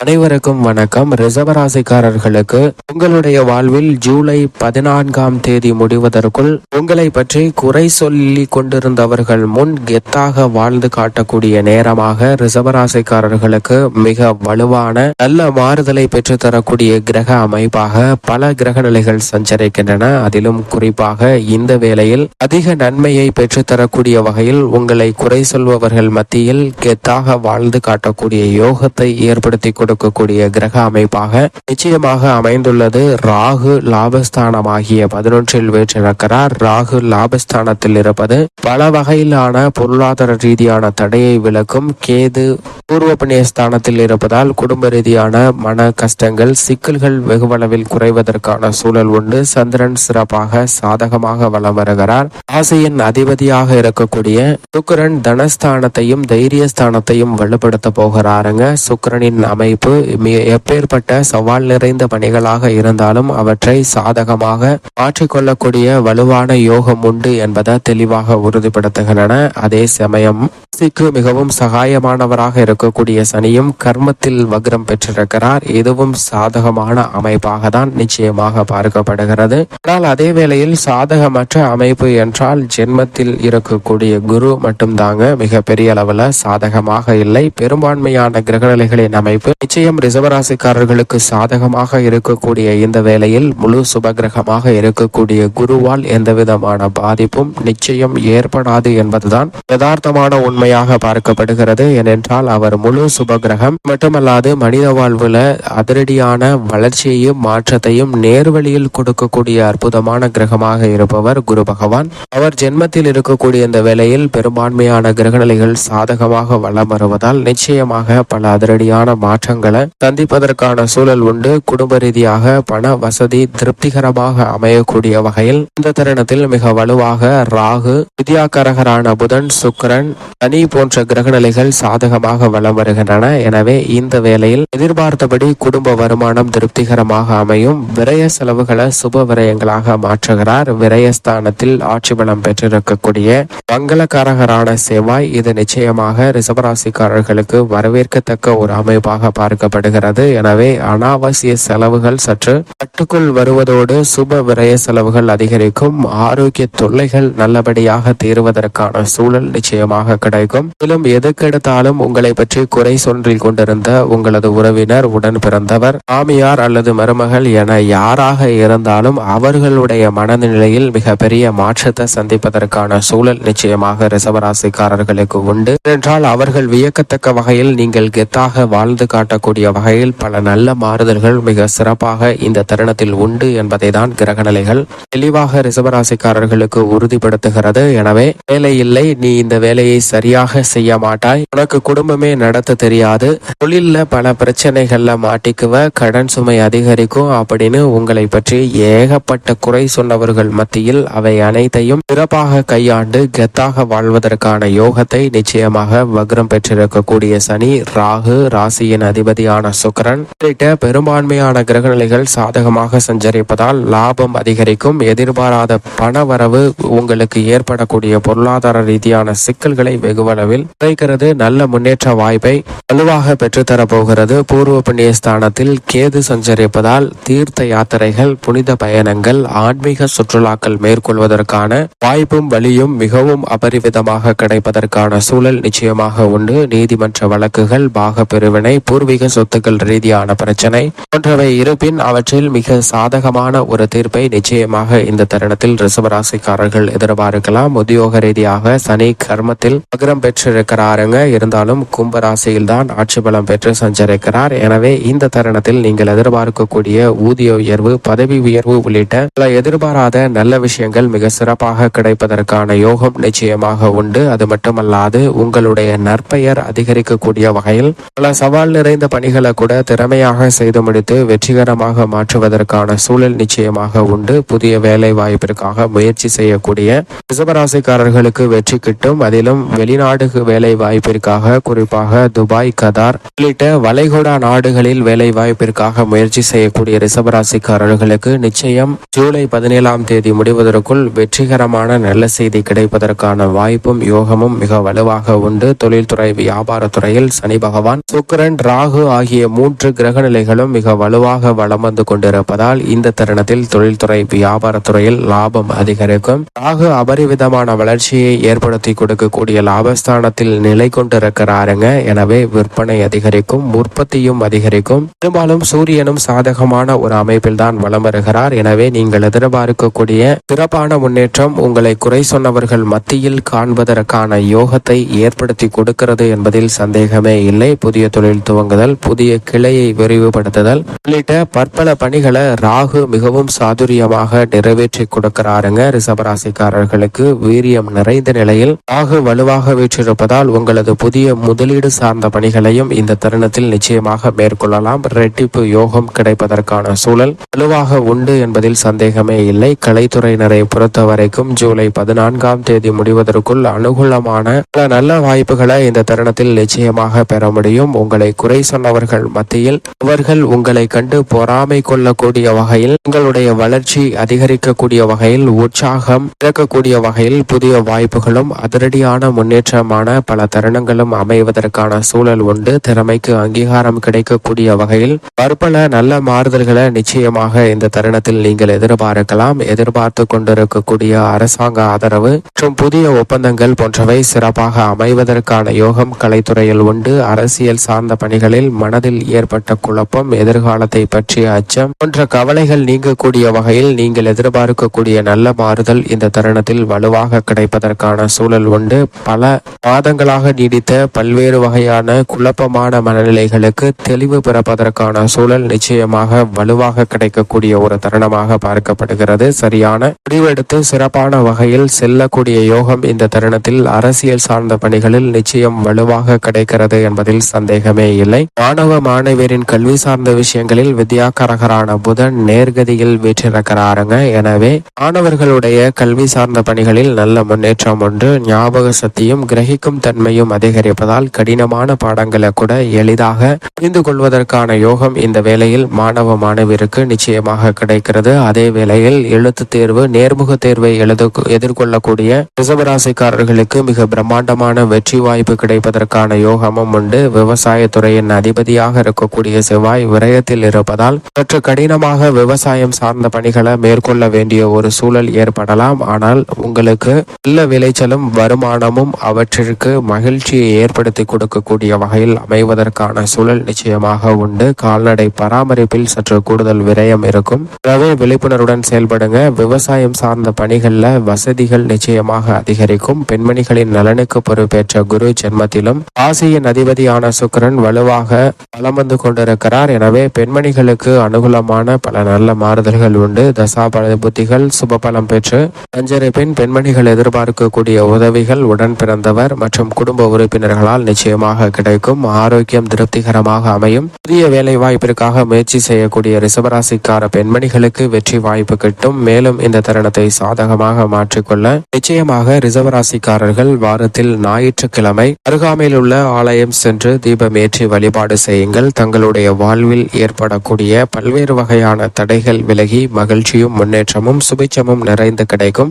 அனைவருக்கும் வணக்கம். ரிசவராசிக்காரர்களுக்கு உங்களுடைய வாழ்வில் ஜூலை பதினான்காம் தேதி முடிவதற்குள் உங்களை பற்றி குறை சொல்லி கொண்டிருந்தவர்கள் முன் கெத்தாக வாழ்ந்து காட்டக்கூடிய நேரமாக ரிசவராசிக்காரர்களுக்கு மிக வலுவான நல்ல மாறுதலை பெற்றுத்தரக்கூடிய கிரக அமைப்பாக பல கிரக நிலைகள் சஞ்சரிக்கின்றன. அதிலும் குறிப்பாக இந்த வேளையில் அதிக நன்மையை பெற்று தரக்கூடிய வகையில் உங்களை குறை சொல்பவர்கள் மத்தியில் கெத்தாக வாழ்ந்து காட்டக்கூடிய யோகத்தை ஏற்படுத்தி கொடுக்கக்கூடிய கிரக அமைப்பாக நிச்சயமாக அமைந்துள்ளது. ராகு லாபஸ்தானமாகிய பதினொன்றில் வீற்றிருக்கிறார். ராகு லாபஸ்தானத்தில் இருப்பது பல வகையிலான பொருளாதார ரீதியான தடையை விளக்கும். கேது பூர்வ புண்ணியஸ்தானத்தில் இருப்பதால் குடும்ப ரீதியான மன கஷ்டங்கள் சிக்கல்கள் வெகுவளவில் குறைவதற்கான சூழல் உண்டு. சந்திரன் சிறப்பாக சாதகமாக வலம் வருகிறார். ஆசையின் அதிபதியாக இருக்கக்கூடிய சுக்கிரன் தனஸ்தானத்தையும் தைரியஸ்தானத்தையும் வலுப்படுத்த போகிறாருங்க. சுக்கிரனின் அமைப்பு மி- எப்பேற்பட்ட சவால் நிறைந்த பணிகளாக இருந்தாலும் அவற்றை சாதகமாக மாற்றிக்கொள்ளக்கூடிய வலுவான யோகம் உண்டு என்பதை தெளிவாக உறுதிப்படுத்துகின்றன. அதே சமயம் ராசிக்கு மிகவும் சகாயமானவராக இருக்கக்கூடிய சனியும் கர்மத்தில் வக்ரம் பெற்றிருக்கிறார். இதுவும் சாதகமான அமைப்பாக தான் நிச்சயமாக பார்க்கப்படுகிறது. ஆனால் அதே வேளையில் சாதகமற்ற அமைப்பு என்றால் ஜென்மத்தில் இருக்கக்கூடிய குரு மட்டும்தாங்க மிக பெரிய அளவுல சாதகமாக இல்லை. பெரும்பான்மையான கிரகநிலைகளின் அமைப்பு நிச்சயம் ரிசவராசிக்காரர்களுக்கு சாதகமாக இருக்கக்கூடிய இந்த வேளையில் முழு சுபகிரகமாக இருக்கக்கூடிய குருவால் எந்த விதமான பாதிப்பும் நிச்சயம் ஏற்படாது என்பதுதான் யதார்த்தமான உண்மையாக பார்க்கப்படுகிறது. ஏனென்றால் அவர் முழு சுபகிரகம் மட்டுமல்லாது மனித வாழ்வுல அதிரடியான வளர்ச்சியையும் மாற்றத்தையும் நேர்வழியில் கொடுக்கக்கூடிய அற்புதமான கிரகமாக இருப்பவர் குரு பகவான். அவர் ஜென்மத்தில் இருக்கக்கூடிய இந்த வேளையில் பெரும்பான்மையான கிரகநிலைகள் சாதகமாக வலம் வருவதால் நிச்சயமாக பல அதிரடியான மாற்றங்கள் சந்திப்பதற்கான சூழல் உண்டு. குடும்ப ரீதியாக பண வசதி திருப்திகரமாக அமையக்கூடிய வகையில் இந்த தருணத்தில் மிக வலுவாக ராகு வித்யாகரகரான புதன் சுக்கரன் சனி போன்ற கிரகநிலைகள் சாதகமாக வலம் வருகின்றன. எனவே இந்த வேளையில் எதிர்பார்த்தபடி குடும்ப வருமானம் திருப்திகரமாக அமையும். விரய செலவுகளை சுப விரயங்களாக மாற்றுகிறார். விரயஸ்தானத்தில் ஆட்சி பலம் பெற்றிருக்கக்கூடிய மங்களகாரகரான செவ்வாய் இது நிச்சயமாக ரிசபராசிக்காரர்களுக்கு வரவேற்கத்தக்க ஒரு அமைப்பாக பார்க்க பார்க்கப்படுகிறது எனவே அனாவசிய செலவுகள் சற்று கட்டுக்குள் வருவதோடு சுப விரய செலவுகள் அதிகரிக்கும். ஆரோக்கிய தொல்லைகள் நல்லபடியாக தீர்வதற்கான சூழல் நிச்சயமாக கிடைக்கும். மேலும் எதுக்கெடுத்தாலும் உங்களை பற்றி குறை சொல்லிக் கொண்டிருந்த உங்களது உறவினர் உடன் பிறந்தவர் மாமியார் அல்லது மருமகள் என யாராக இருந்தாலும் அவர்களுடைய மனநிலையில் மிகப்பெரிய மாற்றத்தை சந்திப்பதற்கான சூழல் நிச்சயமாக ரிசவராசிக்காரர்களுக்கு உண்டு. என்றால் அவர்கள் வியக்கத்தக்க வகையில் நீங்கள் கெத்தாக வாழ்ந்து காட்ட காட்டக்கூடிய வகையில் பல நல்ல மாறுதல்கள் மிக சிறப்பாக இந்த தருணத்தில் உண்டு என்பதை தான் கிரகநிலைகள் தெளிவாக ரிசவராசிக்காரர்களுக்கு உறுதிப்படுத்துகிறது. எனவே வேலை இல்லை நீ இந்த வேலையை சரியாக செய்ய மாட்டாய். உனக்கு குடும்பமே நடத்த தெரியாது. தொழில்ல பல பிரச்சனைகள்ல மாட்டிக்குவ கடன் சுமை அதிகரிக்கும் அப்படின்னு உங்களை பற்றி ஏகப்பட்ட குறை சொன்னவர்கள் மத்தியில் அவை அனைத்தையும் சிறப்பாக கையாண்டு கெத்தாக வாழ்வதற்கான யோகத்தை நிச்சயமாக வக்ரம் பெற்றிருக்கக்கூடிய சனி ராகு ராசியின் அதிபதியான சுக்கரன். உள்ளிட்ட பெரும்பான்மையான கிரகநிலைகள் சாதகமாக சஞ்சரிப்பதால் லாபம் அதிகரிக்கும். எதிர்பாராத பணவரவு உங்களுக்கு ஏற்படக்கூடிய பொருளாதார ரீதியான சிக்கல்களை வெகுவளவில் குறைக்கிறது. நல்ல முன்னேற்ற வாய்ப்பை வலுவாக பெற்றுத்தரப் போகிறது பூர்வ புண்ணிய ஸ்தானத்தில் கேது சஞ்சரிப்பதால் தீர்த்த யாத்திரைகள் புனித பயணங்கள் ஆன்மீக சுற்றுலாக்கள் மேற்கொள்வதற்கான வாய்ப்பும் வழியும் மிகவும் அபரிவிதமாக கிடைப்பதற்கான சூழல் நிச்சயமாக உண்டு. நீதிமன்ற வழக்குகள் பாக பிரிவினை பூர்வீக சொத்துக்கள் ரீதியான பிரச்சனை போன்றவை இருப்பின் அவற்றில் மிக சாதகமான ஒரு தீர்ப்பை நிச்சயமாக இந்த தருணத்தில் ரிசவராசிக்காரர்கள் எதிர்பார்க்கலாம். உத்தியோக ரீதியாக சனி கர்மத்தில் மகரம் பெற்றிருக்கிறாருங்க. இருந்தாலும் கும்பராசியில் தான் ஆட்சி பலம் பெற்று சஞ்சரிக்கிறார். எனவே இந்த தருணத்தில் நீங்கள் எதிர்பார்க்கக்கூடிய ஊதிய உயர்வு பதவி உயர்வு உள்ளிட்ட பல எதிர்பாராத நல்ல விஷயங்கள் மிக சிறப்பாக கிடைப்பதற்கான யோகம் நிச்சயமாக உண்டு. அது மட்டுமல்லாது உங்களுடைய நற்பெயர் அதிகரிக்கக்கூடிய வகையில் பல சவால் நிறைந்த பணிகளை கூட திறமையாக செய்து முடித்து வெற்றிகரமாக மாற்றுவதற்கான சூழல் நிச்சயமாக உண்டு. புதிய வேலை வாய்ப்பிற்காக முயற்சி செய்யக்கூடிய ரிசவராசிக்காரர்களுக்கு வெற்றி கிட்டும். அதிலும் வெளிநாடு வேலை வாய்ப்பிற்காக குறிப்பாக துபாய் கதார் உள்ளிட்ட வளைகுடா நாடுகளில் வேலை வாய்ப்பிற்காக முயற்சி செய்யக்கூடிய ரிசவராசிக்காரர்களுக்கு நிச்சயம் ஜூலை பதினேழாம் தேதி முடிவதற்குள் வெற்றிகரமான நல்ல செய்தி கிடைப்பதற்கான வாய்ப்பும் யோகமும் மிக வலுவாக உண்டு. தொழில்துறை வியாபாரத்துறையில் சனி பகவான் சுக்கரன் ராகு ராகு ஆகிய மூன்று கிரக நிலைகளும் மிக வலுவாக வளம் வந்து கொண்டிருப்பதால் இந்த தருணத்தில் தொழில்துறை வியாபாரத்துறையில் லாபம் அதிகரிக்கும். ராகு அபரிவிதமான வளர்ச்சியை ஏற்படுத்தி கொடுக்கக்கூடிய லாபஸ்தானத்தில் நிலை கொண்டிருக்கிறாருங்க. எனவே விற்பனை அதிகரிக்கும் உற்பத்தியும் அதிகரிக்கும். பெரும்பாலும் சூரியனும் சாதகமான ஒரு அமைப்பில் தான் வலம் வருகிறார். எனவே நீங்கள் எதிர்பார்க்கக்கூடிய சிறப்பான முன்னேற்றம் உங்களை குறை சொன்னவர்கள் மத்தியில் காண்பதற்கான யோகத்தை ஏற்படுத்தி கொடுக்கிறது என்பதில் சந்தேகமே இல்லை. புதிய தொழில் துவங்குதல் புதிய கிளையை விரிவுபடுத்துதல். உள்ளிட்ட பற்பல பணிகளை ராகு மிகவும் சாதுரியமாக நிறைவேற்றி கொடுக்கிறாருங்க. ரிசபராசிக்காரர்களுக்கு வீரியம் நிறைந்த நிலையில் ராகு வலுவாக வீற்றிருப்பதால் உங்களது புதிய முதலீடு சார்ந்த பணிகளையும் இந்த தருணத்தில் நிச்சயமாக மேற்கொள்ளலாம். ரெட்டிப்பு யோகம் கிடைப்பதற்கான சூழல் வலுவாக உண்டு என்பதில் சந்தேகமே இல்லை. கலைத்துறையினரை பொறுத்த வரைக்கும் ஜூலை பதினான்காம் தேதி முடிவதற்குள் அனுகூலமான பல நல்ல வாய்ப்புகளை இந்த தருணத்தில் நிச்சயமாக பெற முடியும். உங்களை குறை சொன்னவர்கள் மத்தியில் அவர்கள் உங்களை கண்டு பொறாமை கொள்ளக்கூடிய வகையில் உங்களுடைய வளர்ச்சி அதிகரிக்கக்கூடிய வகையில் உற்சாகம் இழக்கக்கூடிய வகையில் புதிய வாய்ப்புகளும் அதிரடியான முன்னேற்றமான பல தருணங்களும் அமைவதற்கான சூழல் உண்டு. திறமைக்கு அங்கீகாரம் கிடைக்கக்கூடிய வகையில் பற்பல நல்ல மாறுதல்களை நிச்சயமாக இந்த தருணத்தில் நீங்கள் எதிர்பார்க்கலாம். எதிர்பார்த்து கொண்டிருக்கக்கூடிய அரசாங்க ஆதரவு மற்றும் புதிய ஒப்பந்தங்கள் போன்றவை சிறப்பாக அமைவதற்கான யோகம் கலைத்துறையில் உண்டு. அரசியல் சார்ந்த பணிகளில் மனதில் ஏற்பட்ட குழப்பம் எதிர்காலத்தை பற்றிய அச்சம் போன்ற கவலைகள் நீங்கக்கூடிய வகையில் நீங்கள் எதிர்பார்க்கக்கூடிய நல்ல மாறுதல் இந்த தருணத்தில் வலுவாக கிடைப்பதற்கான சூழல் உண்டு. பல மாதங்களாக நீடித்த பல்வேறு வகையான குழப்பமான மனநிலைகளுக்கு தெளிவு பிறப்பதற்கான சூழல் நிச்சயமாக வலுவாக கிடைக்கக்கூடிய ஒரு தருணமாக பார்க்கப்படுகிறது. சரியான முடிவெடுத்து சிறப்பான வகையில் செல்லக்கூடிய யோகம் இந்த தருணத்தில் அரசியல் சார்ந்த பணிகளில் நிச்சயம் வலுவாக கிடைக்கிறது என்பதில் சந்தேகமே இல்லை. மாணவ மாணவியரின் கல்வி சார்ந்த விஷயங்களில் வித்யாகரகரான புதன் நேர்கதியில் வீற்றிருக்கிறாருங்க. எனவே மாணவர்களுடைய கல்வி சார்ந்த பணிகளில் நல்ல முன்னேற்றம் உண்டு. ஞாபக சக்தியும் கிரகிக்கும் தன்மையும் அதிகரிப்பதால் கடினமான பாடங்களை கூட எளிதாக புரிந்து கொள்வதற்கான யோகம் இந்த வேளையில் மாணவ மாணவியருக்கு நிச்சயமாக கிடைக்கிறது. அதே வேளையில் எழுத்து தேர்வு நேர்முக தேர்வை எழுத எதிர்கொள்ளக்கூடிய ரிசவராசிக்காரர்களுக்கு மிக பிரம்மாண்டமான வெற்றி வாய்ப்பு கிடைப்பதற்கான யோகமும் உண்டு. விவசாயத்துறையின் அதிபதியாக இருக்கக்கூடிய செவ்வாய் விரயத்தில் இருப்பதால் சற்று கடினமாக விவசாயம் சார்ந்த பணிகளை மேற்கொள்ள வேண்டிய ஒரு சூழல் ஏற்படலாம். ஆனால் உங்களுக்கு நல்ல விளைச்சலும் வருமானமும் அவற்றிற்கு மகிழ்ச்சியை ஏற்படுத்தி கொடுக்கக்கூடிய வகையில் அமைவதற்கான சூழல் நிச்சயமாக உண்டு. கால்நடை பராமரிப்பில் சற்று கூடுதல் விரயம் இருக்கும். எனவே விழிப்புணர்வுடன் செயல்படுங்க. விவசாயம் சார்ந்த பணிகள்ல வசதிகள் நிச்சயமாக அதிகரிக்கும். பெண்மணிகளின் நலனுக்கு பொறுப்பேற்ற குரு ஜென்மத்திலும் ஆசியின் அதிபதியான சுக்கிரன் வலுவாக வலம் வந்து கொண்டிருக்கிறார். எனவே பெண்மணிகளுக்கு அனுகூலமான பல நல்ல மாறுதல்கள் உண்டு. தசாபல புத்திகள் சுபபலம் பெற்று அஞ்சரை பெண் பெண்மணிகள் எதிர்பார்க்கக்கூடிய உதவிகள் உடன் பிறந்தவர் மற்றும் குடும்ப உறுப்பினர்களால் நிச்சயமாக கிடைக்கும். ஆரோக்கியம் திருப்திகரமாக அமையும். புதிய வேலை வாய்ப்பிற்காக முயற்சி செய்யக்கூடிய ரிசபராசிக்கார பெண்மணிகளுக்கு வெற்றி வாய்ப்பு கிட்டும். மேலும் இந்த தருணத்தை சாதகமாக மாற்றிக்கொள்ள நிச்சயமாக ரிசர்வராசிக்காரர்கள் வாரத்தில் ஞாயிற்றுக்கிழமை அருகாமையில் உள்ள ஆலயம் சென்று தீபம் ஏற்றி வழி வழிபாடு செய்யுங்கள். தங்களுடைய வாழ்வில் ஏற்படக்கூடிய பல்வேறு வகையான தடைகள் விலகி மகிழ்ச்சியும் முன்னேற்றமும் சுபிச்சமும் நிறைந்து கிடைக்கும்.